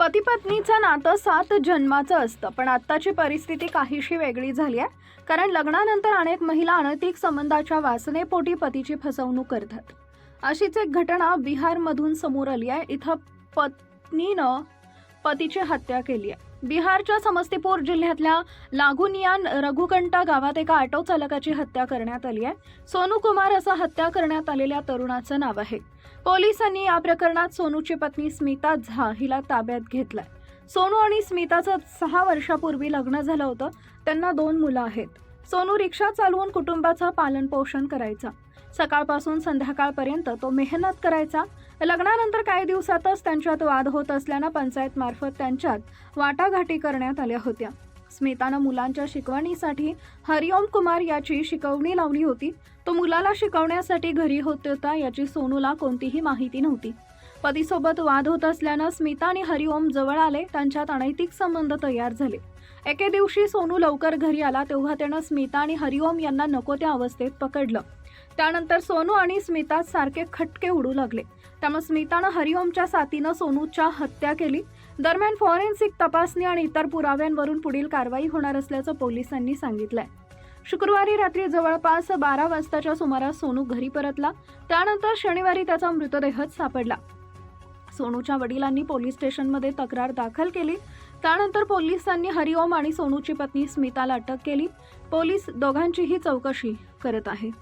पती पत्नीचं नातं सात जन्माचं असतं पण आत्ताची परिस्थिती काहीशी वेगळी झाली आहे. कारण लग्नानंतर अनेक महिला अनैतिक संबंधाच्या वासनेपोटी पतीची फसवणूक करतात. अशीच एक घटना बिहारमधून समोर आली आहे. इथं पत्नीनं पतीची हत्या केली आहे. बिहारच्या समस्तीपूर जिल्ह्यातल्या लागुनियान रघुकंटा गावात एका ऑटो चालकाची हत्या करण्यात आली आहे. सोनू कुमार असं हत्या करण्यात आलेल्या तरुणाचं नाव आहे. पोलिसांनी या प्रकरणात सोनूची पत्नी स्मिता झा हिला ताब्यात घेतलाय. सोनू आणि स्मिताचं सहा वर्षापूर्वी लग्न झालं होतं. त्यांना दोन मुलं आहेत. सोनू रिक्षा चालवून कुटुंबाचं पालनपोषण करायचा. सकाळपासून संध्याकाळपर्यंत तो मेहनत करायचा. लग्नानंतर काही दिवसातच त्यांच्यात वाद होत असल्यानं पंचायत मार्फत त्यांच्यात वाटाघाटी करण्यात आल्या होत्या. स्मितानं मुलांच्या शिकवणीसाठी हरिओम कुमार याची शिकवणी लावली होती. तो मुलाला शिकवण्यासाठी घरी होत होता याची सोनूला कोणतीही माहिती नव्हती. पतीसोबत वाद होत असल्यानं स्मिता आणि हरिओम जवळ आले त्यांच्यात अनैतिक संबंध तयार झाले. एके दिवशी सोनू लवकर घरी आला तेव्हा त्यानं स्मिता आणि हरिओम यांना नको त्या अवस्थेत पकडलं. त्यानंतर सोनू आणि स्मिता सारखे खटके उडू लागले. त्यामुळे स्मितानं हरिओमच्या साथीनं सोनूच्या हत्या केली. दरम्यान फॉरेन्सिक तपासणी आणि इतर पुराव्यांवरून पुढील कारवाई होणार असल्याचं पोलिसांनी सांगितलंय. शुक्रवारी रात्री जवळपास बारा वाजताच्या सुमारास सोनू घरी परतला. त्यानंतर शनिवारी त्याचा मृतदेहच सापडला. सोनूच्या वडिलांनी पोलीस स्टेशनमध्ये तक्रार दाखल केली. त्यानंतर पोलिसांनी हरिओम आणि सोनूची पत्नी स्मिताला अटक केली. पोलीस दोघांचीही चौकशी करत आहेत.